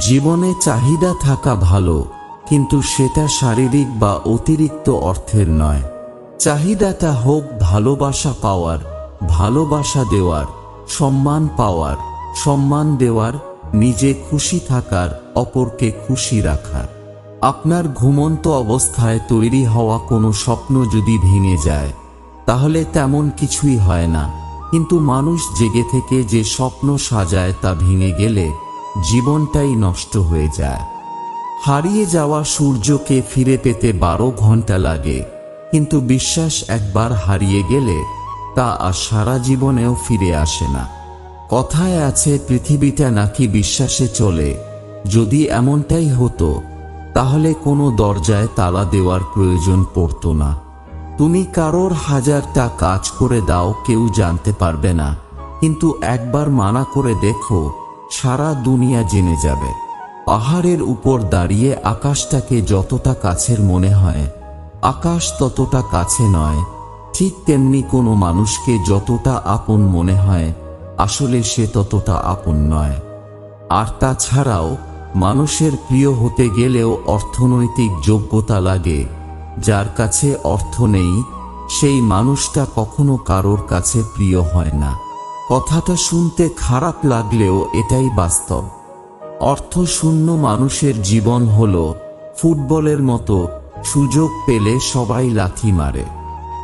জীবনে চাহিদা থাকা ভালো, কিন্তু সেটা শারীরিক বা অতিরিক্ত অর্থের নয়। চাহিদাটা হোক ভালোবাসা পাওয়ার, ভালোবাসা দেওয়ার, সম্মান পাওয়ার, সম্মান দেওয়ার, নিজে খুশি থাকার, অপরকে খুশি রাখার। আপনার ঘুমন্ত অবস্থায় তৈরি হওয়া কোনো স্বপ্ন যদি ভেঙে যায়, তাহলে তেমন কিছুই হয় না। কিন্তু মানুষ জেগে থেকে যে স্বপ্ন সাজায় তা ভেঙে গেলে জীবনটাই নষ্ট হয়ে যায়। হারিয়ে যাওয়া সূর্যকে ফিরে পেতে বারো ঘণ্টা লাগে, কিন্তু বিশ্বাস একবার হারিয়ে গেলে তা আর সারা জীবনেও ফিরে আসে না। কথায় আছে, পৃথিবীটা নাকি বিশ্বাসে চলে। যদি এমনটাই হতো, তাহলে কোনো দরজায় তালা দেওয়ার প্রয়োজন পড়তো না। তুমি কারোর হাজারটা কাজ করে দাও, কেউ জানতে পারবে না। কিন্তু একবার মানা করে দেখো সারা দুনিয়া জেনে যাবে। পাহাড়ের উপর দাঁড়িয়ে আকাশটাকে যতটা কাছের মনে হয়, আকাশ ততটা কাছে নয়। ঠিক তেমনি কোনো মানুষকে যতটা আপন মনে হয়, আসলে সে ততটা আপন নয়। আর তাছাড়াও, মানুষের প্রিয় হতে গেলেও অর্থনৈতিক যোগ্যতা লাগে। যার কাছে অর্থ নেই, সেই মানুষটা কখনো কারোর কাছে প্রিয় হয় না। কথাটা শুনতে খারাপ লাগলেও এটাই বাস্তব। অর্থ শূন্য মানুষের জীবন হল ফুটবলের মতো সুযোগ পেলে সবাই লাথি মারে।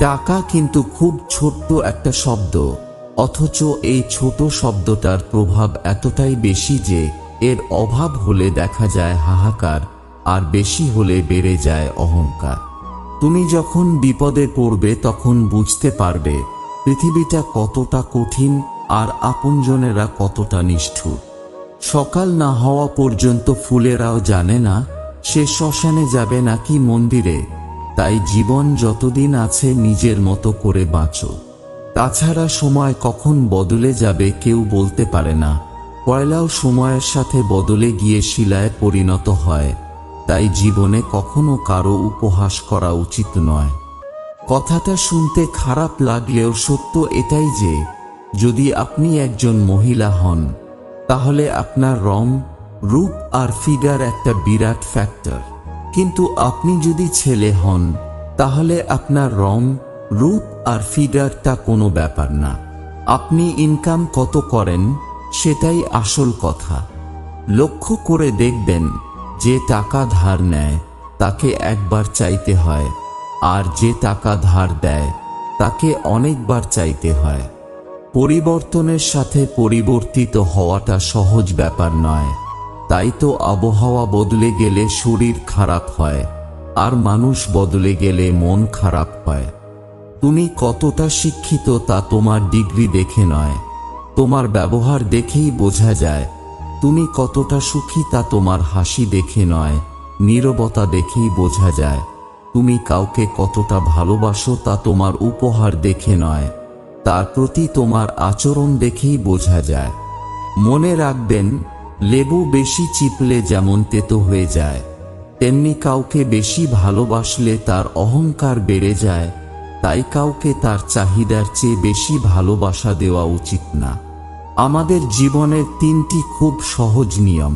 টাকা কিন্তু খুব ছোট্ট একটা শব্দ, অথচ এই ছোট শব্দটার প্রভাব এতটাই বেশি যে এর অভাব হলে দেখা যায় হাহাকার, আর বেশি হলে বেড়ে যায় অহংকার। তুমি যখন বিপদে পড়বে তখন বুঝতে পারবে পৃথিবীটা কতটা কঠিন আর আপনজনেরা কতটা নিষ্ঠুর। সকাল না হওয়া পর্যন্ত ফুলেরাও জানে না, সে শ্মশানে যাবে নাকি মন্দিরে। তাই জীবন যতদিন আছে নিজের মতো করে বাঁচো। তাছাড়া সময় কখন বদলে যাবে কেউ বলতে পারে না। কয়লাও সময়ের সাথে বদলে গিয়ে শিলায় পরিণত হয়। তাই জীবনে কখনো কারও উপহাস করা উচিত নয়। কথাটা শুনতে খারাপ লাগলেও সত্য এটাই যে যদি আপনি একজন মহিলা হন, তাহলে আপনার রং, রূপ আর ফিগার একটা বিরাট ফ্যাক্টর কিন্তু আপনি যদি ছেলে হন, তাহলে আপনার রং, রূপ আর ফিগারটা কোনো ব্যাপার না। আপনি ইনকাম কত করেন, সেটাই আসল কথা। লক্ষ্য করে দেখবেন যে টাকা ধার নেয়, তাকে একবার চাইতে হয়। আর যে টাকা ধার দেয়, তাকে অনেকবার চাইতে হয়। পরিবর্তনের সাথে পরিবর্তিত হওয়াটা সহজ ব্যাপার নয়। তাই তো আবহাওয়া বদলে গেলে শরীর খারাপ হয়, আর মানুষ বদলে গেলে মন খারাপ হয়। তুমি কতটা শিক্ষিত তা তোমার ডিগ্রি দেখে নয়। তোমার ব্যবহার দেখেই বোঝা যায়, তুমি কতটা সুখী তা তোমার হাসি দেখে নয়, নীরবতা দেখেই বোঝা যায়। তুমি কাউকে কতটা ভালোবাসো তা তোমার উপহার দেখে নয়। তার প্রতি তোমার আচরণ দেখেই বোঝা যায়। মনে রাখবেন, লেবু বেশি চিপলে যেমন তেতো হয়ে যায়, তেমনি কাউকে বেশি ভালোবাসলে তার অহংকার বেড়ে যায়, তাই কাউকে তার চাহিদার চেয়ে বেশি ভালোবাসা দেওয়া উচিত না। আমাদের জীবনের তিনটি খুব সহজ নিয়ম।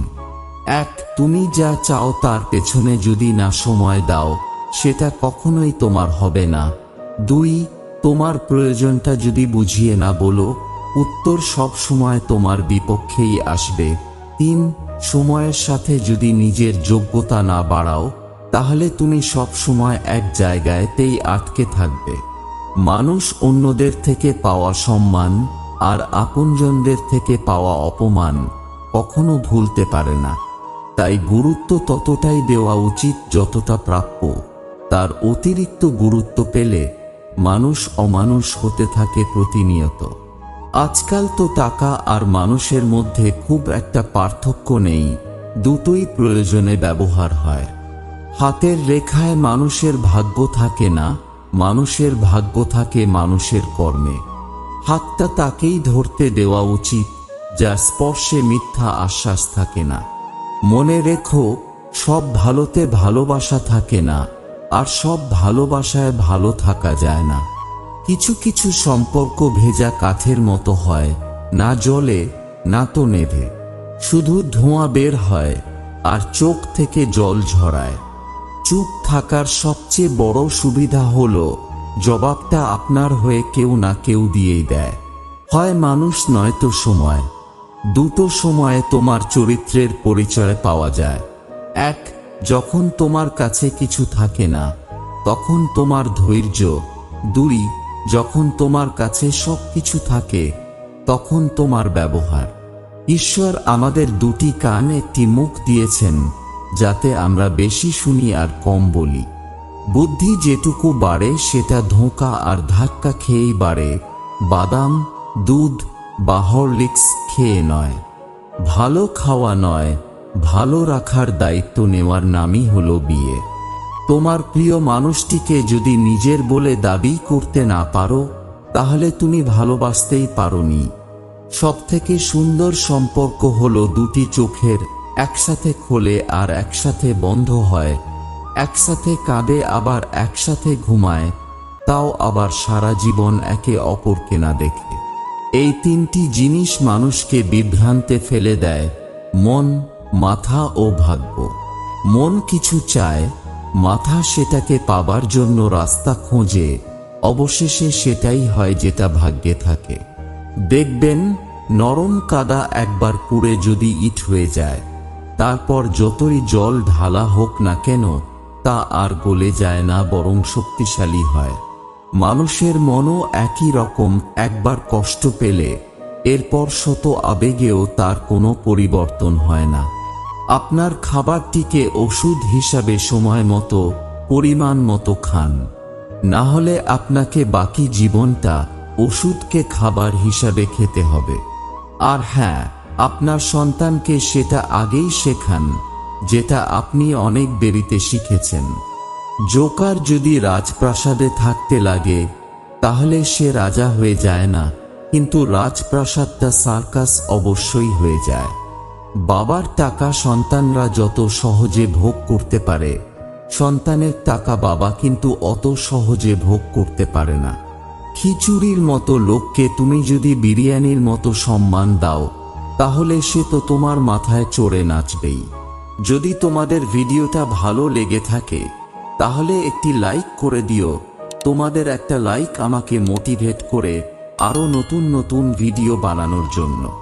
এক, তুমি যা চাও তার পেছনে যদি না সময় দাও, সেটা কখনোই তোমার হবে না। দুই তোমার প্রয়োজনটা যদি বুঝিয়ে না বলো, উত্তর সব সময় তোমার বিপক্ষেই আসবে। তিন, সময়ের সাথে যদি নিজের যোগ্যতা না বাড়াও, তাহলে তুমি সব সময় এক জায়গায়তেই আটকে থাকবে। মানুষ অন্যদের থেকে পাওয়া সম্মান আর আপনজনদের থেকে পাওয়া অপমান কখনো ভুলতে পারে না। তাই গুরুত্ব ততটাই দেওয়া উচিত যতটা প্রাপ্য। তার অতিরিক্ত গুরুত্ব পেলে মানুষ অমানুষ হতে থাকে প্রতিনিয়ত। আজকাল তো টাকা আর মানুষের মধ্যে খুব একটা পার্থক্য নেই, দুটোই প্রয়োজনে ব্যবহার হয়। হাতের রেখায় মানুষের ভাগ্য থাকে না, মানুষের ভাগ্য থাকে মানুষের কর্মে। হাতটা তাকেই ধরতে দেওয়া উচিত, যার স্পর্শে মিথ্যা আশ্বাস থাকে না। মনে রেখো, সব ভালোতে ভালোবাসা থাকে না আর সব ভালোবাসায় ভালো থাকা যায় না। কিছু কিছু সম্পর্ক ভেজা কাঠের মতো হয়, না জলে, না তো নেভে। শুধু ধোঁয়া বের হয় আর চোখ থেকে জল ঝরায়। চুপ থাকার সবচেয়ে বড় সুবিধা হলো, জবাবটা আপনার হয়ে কেউ না কেউ দিয়েই দেয়। হয় মানুষ নয়তো সময়। দুটো সময়ে তোমার চরিত্রের পরিচয় পাওয়া যায়। এক যখন তোমার কাছে কিছু থাকে না, তখন তোমার ধৈর্য দুই যখন তোমার কাছে সব কিছু থাকে, তখন তোমার ব্যবহার। ঈশ্বর আমাদের দুটি কান একটি মুখ দিয়েছেন, যাতে আমরা বেশি শুনি আর কম বলি। বুদ্ধি যেটুকু বাড়ে, সেটা ধোঁকা আর ধাক্কা খেয়েই বাড়ে। বাদাম, দুধ বা হরলিক্স খেয়ে নয়। ভালো খাওয়া নয় ভালো রাখার দায়িত্ব নেওয়ার নামই হলো বিয়ে। তোমার প্রিয় মানুষটিকে যদি নিজের বলে দাবি করতে না পারো, তাহলে তুমি ভালোবাসতেই পারোনি। সব থেকে সুন্দর সম্পর্ক হলো দুটি চোখের, একসাথে খোলে আর একসাথে বন্ধ হয়। একসাথে কাঁদে, আবার একসাথে ঘুমায়, তাও আবার সারা জীবন একে অপরকে না দেখে। এই তিনটি জিনিস মানুষকে বিভ্রান্তে ফেলে দেয়। মন মাথা ও ভাগ্য। মন কিছু চায়, মাথা সেটাকে পাবার জন্য রাস্তা খোঁজে, অবশেষে সেটাই হয় যেটা ভাগ্যে থাকে। দেখবেন, নরম কাদা একবার পুড়ে যদি ইট হয়ে যায়, তারপর যতই জল ঢালা হোক না কেন, তা আর গলে যায় না, বরং শক্তিশালী হয়। মানুষের মনও একই রকম, একবার কষ্ট পেলে, এরপর শত আবেগেও তার কোনো পরিবর্তন হয় না। আপনার খাবারটিকে ওষুধ হিসাবে সময় মতো, পরিমাণ মতো খান। না হলে আপনাকে বাকি জীবনটা ওষুধকে খাবার হিসাবে খেতে হবে। আর হ্যাঁ আপনার সন্তানকে সেটা আগেই শেখান, যেটা আপনি অনেক দেরিতে শিখেছেন। জোকার যদি রাজপ্রাসাদে থাকতে লাগে, তাহলে সে রাজা হয়ে যায় না, কিন্তু রাজপ্রাসাদটা সার্কাস অবশ্যই হয়ে যায়। বাবার টাকা সন্তানরা যত সহজে ভোগ করতে পারে, সন্তানের টাকা বাবা কিন্তু অত সহজে ভোগ করতে পারে না। খিচুড়ির মতো লোককে তুমি যদি বিরিয়ানির মতো সম্মান দাও, তাহলে সে তো তোমার মাথায় চড়ে নাচবেই। যদি তোমাদের ভিডিওটা ভালো লেগে থাকে, তাহলে একটি লাইক করে দিও। তোমাদের একটা লাইক আমাকে মোটিভেট করে আরও নতুন নতুন ভিডিও বানানোর জন্য।